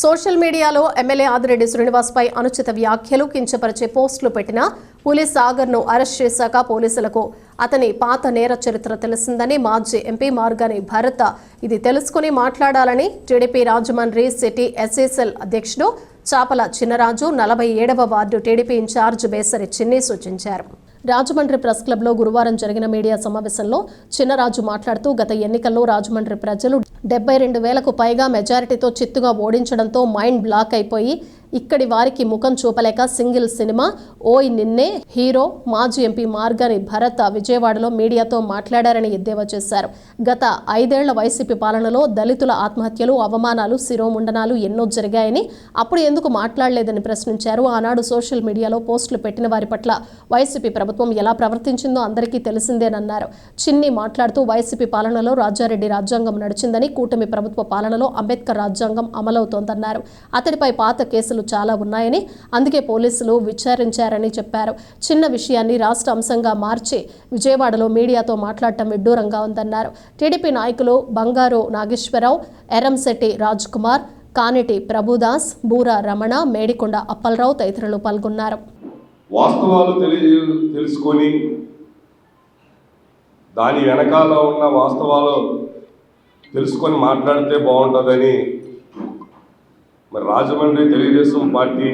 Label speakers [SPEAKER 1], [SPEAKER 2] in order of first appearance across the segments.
[SPEAKER 1] Social మీడియాలో MLA Adireddy శ్రీనివాస్పై అనుచిత వ్యాఖ్యలు కించపరిచే పోస్టులు పెట్టిన పులి సాగర్ను అరెస్ట్ చేశాక పోలీసులకు. అతని పాత నేర చరిత్ర తెలిసిందని మాజీ ఎంపీ మార్గాని భరత ఇది తెలుసుకుని మాట్లాడాలని టీడీపీ రాజమండ్రి సిటీ ఎస్ఎస్ఎల్ అధ్యక్షుడు చాపల చిన్నరాజు నలభై ఏడవ వార్డు టీడీపీ ఇన్ఛార్జ్ బేసరి చిన్ని సూచించారు. రాజమండ్రి ప్రెస్ క్లబ్లో గురువారం జరిగిన మీడియా సమావేశంలో చిన్నరాజు మాట్లాడుతూ గత ఎన్నికల్లో రాజమండ్రి ప్రజలు డెబ్బై రెండు వేలకు పైగా మెజారిటీతో చిత్తుగా ఓడించడంతో మైండ్ బ్లాక్ అయిపోయి ఇక్కడి వారికి ముఖం చూపలేక సింగిల్ సినిమా. ఓయ్ నిన్నే హీరో మాజీ ఎంపీ మార్గాని భరత్ విజయవాడలో మీడియాతో మాట్లాడారని ఎద్దేవా చేశారు. గత ఐదేళ్ళ వైసీపీ పాలనలో దళితుల ఆత్మహత్యలు అవమానాలు శిరోముండనాలు ఎన్నో జరిగాయని అప్పుడు ఎందుకు మాట్లాడలేదని ప్రశ్నించారు. ఆనాడు సోషల్ మీడియాలో పోస్టులు పెట్టిన వారి పట్ల వైసీపీ ప్రభుత్వం ఎలా ప్రవర్తించిందో అందరికీ తెలిసిందేనన్నారు. చిన్ని మాట్లాడుతూ వైసీపీ పాలనలో రాజారెడ్డి రాజ్యాంగం నడిచిందని కూటమి ప్రభుత్వ పాలనలో అంబేద్కర్ రాజ్యాంగం అమలవుతోందన్నారు. అతడిపై పాత కేసులు చాలా ఉన్నాయని అందుకే పోలీసులు విచారించారని చెప్పారు. చిన్న విషయాన్ని రాష్ట్ర అంశంగా మార్చి విజయవాడలో మీడియాతో మాట్లాడటం విడ్డూరంగా ఉందన్నారు. టీడీపీ నాయకులు బంగారు నాగేశ్వరరావు ఎరంశెట్టి రాజ్ కుమార్ కానిటి ప్రభుదాస్ బూర రమణ మేడికొండ అప్పలరావు తదితరులు పాల్గొన్నారు.
[SPEAKER 2] వాస్తవాలు తెలియ తెలుసుకొని దాని వెనకాల ఉన్న వాస్తవాలు తెలుసుకొని మాట్లాడితే బాగుంటుందని మరి రాజమండ్రి తెలుగుదేశం పార్టీ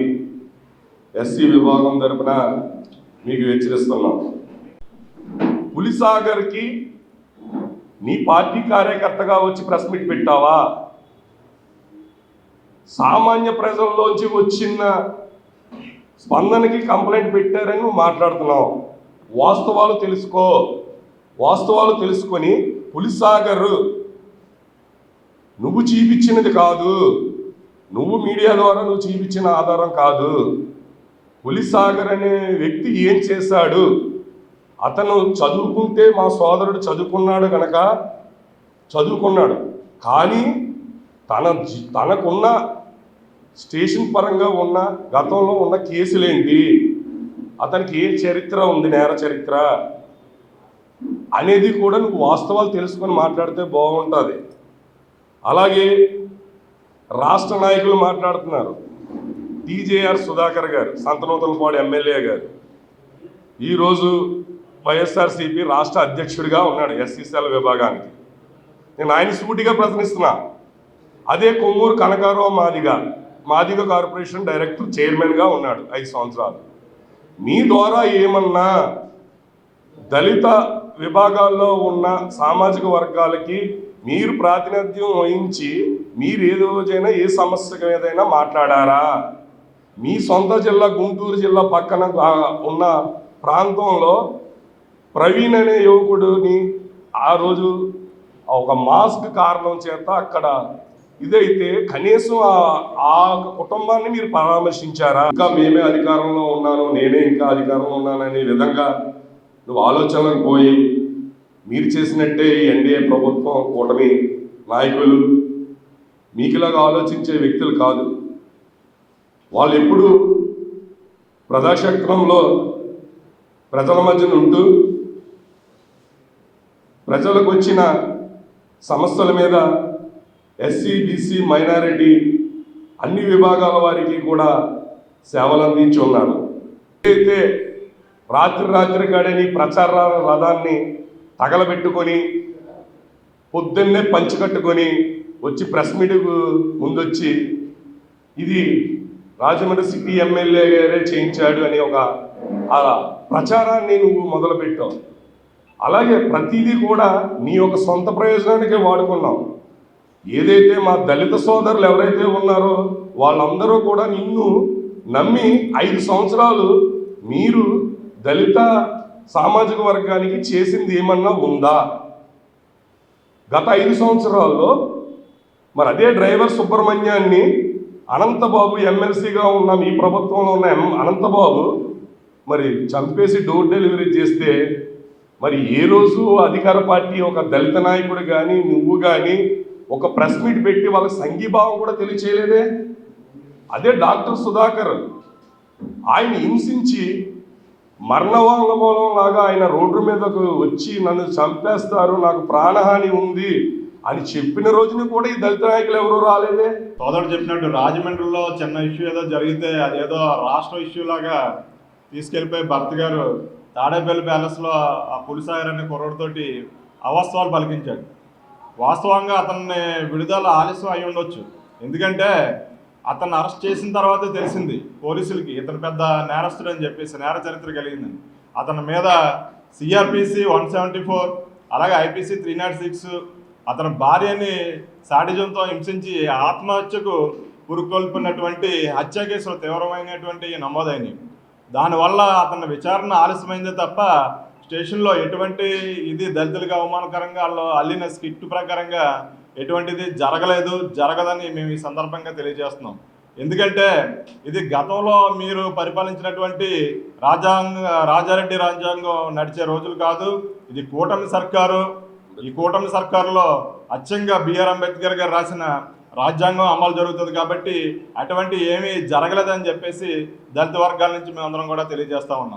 [SPEAKER 2] ఎస్సీ విభాగం తరపున మీకు హెచ్చరిస్తున్నాం. పులిసాగర్కి నీ పార్టీ కార్యకర్తగా వచ్చి ప్రెస్ మీట్ పెట్టావా? సామాన్య ప్రజల్లోంచి వచ్చిన స్పందనకి కంప్లైంట్ పెట్టారని నువ్వు మాట్లాడుతున్నావు. వాస్తవాలు తెలుసుకో. వాస్తవాలు తెలుసుకొని పులిసాగర్ నువ్వు చూపించినది కాదు. నువ్వు మీడియా ద్వారా నువ్వు చూపించిన ఆధారం కాదు. పులిసాగర్ అనే వ్యక్తి ఏం చేశాడు? అతను చదువుకుంటే మా సోదరుడు చదువుకున్నాడు కనుక చదువుకున్నాడు. కానీ తన తనకున్న స్టేషన్ పరంగా ఉన్న గతంలో ఉన్న కేసులేంటి అతనికి ఏ చరిత్ర ఉంది నేర చరిత్ర? అనేది కూడా నువ్వు వాస్తవాలు తెలుసుకొని మాట్లాడితే బాగుంటుంది. అలాగే రాష్ట్ర నాయకులు మాట్లాడుతున్నారు. టీజేఆర్ సుధాకర్ గారు సంతనూతలపాడు ఎమ్మెల్యే గారు. ఈరోజు వైఎస్ఆర్సీపీ రాష్ట్ర అధ్యక్షుడిగా ఉన్నాడు ఎస్సీసీఎల్ విభాగానికి. నేను ఆయన సూటిగా ప్రశ్నిస్తున్నా. అదే కొమ్మూరు కనకారావు మాదిగ మాదిగ కార్పొరేషన్ డైరెక్టర్ చైర్మన్గా ఉన్నాడు ఐదు సంవత్సరాలు. మీ ద్వారా ఏమన్నా దళిత విభాగాల్లో ఉన్న సామాజిక వర్గాలకి మీరు ప్రాతినిధ్యం వహించి మీరు ఏ రోజైనా ఏ సమస్య ఏదైనా మాట్లాడారా? మీ సొంత జిల్లా గుంటూరు జిల్లా పక్కన ఉన్న ప్రాంతంలో ప్రవీణ్ అనే యువకుడిని ఆ రోజు ఒక మాస్క్ కారణం చేత అక్కడ ఇదైతే కనీసం ఆ- ఆ కుటుంబాన్ని మీరు పరామర్శించారా? ఇంకా మేమే అధికారంలో ఉన్నాను నేనే ఇంకా అధికారంలో ఉన్నాననే విధంగా నువ్వు ఆలోచనకు పోయి మీరు చేసినట్టే ఈ ఎన్డీఏ ప్రభుత్వం కూటమి నాయకులు మీకులాగా ఆలోచించే వ్యక్తులు కాదు. వాళ్ళు ఎప్పుడు ప్రజాక్షేత్రంలో ప్రజల మధ్యన ఉంటూ ప్రజలకు వచ్చిన సమస్యల మీద ఎస్సీ బీసీ మైనారిటీ అన్ని విభాగాల వారికి కూడా సేవలు అందించి ఉన్నారు. అయితే రాత్రి రాత్రి కాడని ప్రచార రథాన్ని తగలబెట్టుకొని పొద్దున్నే పంచికట్టుకొని వచ్చి ప్రెస్ మీట్కు ముందొచ్చి ఇది రాజమండ్రి సిటీ ఎమ్మెల్యే గారే చేయించాడు అని ఒక ఆ ప్రచారాన్ని నువ్వు మొదలుపెట్టావు. అలాగే ప్రతిదీ కూడా నీ యొక్క సొంత ప్రయోజనానికే వాడుకున్నావు. ఏదైతే మా దళిత సోదరులు ఎవరైతే ఉన్నారో వాళ్ళందరూ కూడా నిన్ను నమ్మి ఐదు సంవత్సరాలు మీరు దళిత సామాజిక వర్గానికి చేసింది ఏమన్నా ఉందా? గత ఐదు సంవత్సరాల్లో మరి అదే డ్రైవర్ సుబ్రహ్మణ్యాన్ని అనంతబాబు ఎమ్మెల్సీగా ఉన్న మీ ప్రభుత్వంలో ఉన్న ఎం అనంతబాబు మరి చంపేసి డోర్ డెలివరీ చేస్తే మరి ఏ రోజు అధికార పార్టీ ఒక దళిత నాయకుడు కానీ నువ్వు కానీ ఒక ప్రెస్ మీట్ పెట్టి వాళ్ళ సంఘీభావం కూడా తెలియచేయలేదే? అదే డాక్టర్ సుధాకర్. ఆయన హింసించి మరణవాంగమూలం లాగా ఆయన రోడ్డు మీదకు వచ్చి నన్ను చంపేస్తారు నాకు ప్రాణహాని ఉంది అని చెప్పిన రోజున కూడా ఈ దళిత నాయకులు ఎవరు రాలేదే?
[SPEAKER 3] సోదరుడు చెప్పినట్టు రాజమండ్రిలో చిన్న ఇష్యూ ఏదో జరిగితే అదేదో రాష్ట్ర ఇష్యూ లాగా తీసుకెళ్ళిపోయి భర్త గారు తాడేపల్లి ప్యాలెస్లో ఆ పులిసాగర్ అనే కుర్రోడితోటి అవాస్తవాలు పలికించాడు. వాస్తవంగా అతన్ని విడుదల ఆలస్యం అయి ఉండొచ్చు ఎందుకంటే అతన్ని అరెస్ట్ చేసిన తర్వాతే తెలిసింది పోలీసులకి ఇతను పెద్ద నేరస్తుడు అని చెప్పేసి నేర చరిత్ర కలిగిందని అతని మీద సిఆర్పిసి వన్ సెవెంటీ ఫోర్ అలాగే ఐపీసీ త్రీ నాట్ సిక్స్ అతని భార్యని సాడిజంతో హింసించి ఆత్మహత్యకు పురుకొల్పినటువంటి హత్య కేసులు తీవ్రమైనటువంటి నమోదైనవి. దానివల్ల అతని విచారణ ఆలస్యమైందే తప్ప స్టేషన్లో ఎటువంటి ఇది దళితులకు అవమానకరంగా వాళ్ళు అల్లిన స్కిట్ ప్రకారంగా ఎటువంటిది జరగలేదు జరగదని మేము ఈ సందర్భంగా తెలియజేస్తున్నాం. ఎందుకంటే ఇది గతంలో మీరు పరిపాలించినటువంటి రాజ్యాంగ రాజారెడ్డి రాజ్యాంగం నడిచే రోజులు కాదు ఇది కూటమి సర్కారు. ఈ కూటమి సర్కారులో అచ్చంగా బిఆర్ అంబేద్కర్ గారు రాసిన రాజ్యాంగం అమలు జరుగుతుంది కాబట్టి అటువంటి ఏమీ జరగలేదని చెప్పేసి దళిత వర్గాల నుంచి మేమందరం కూడా తెలియజేస్తా ఉన్నాం.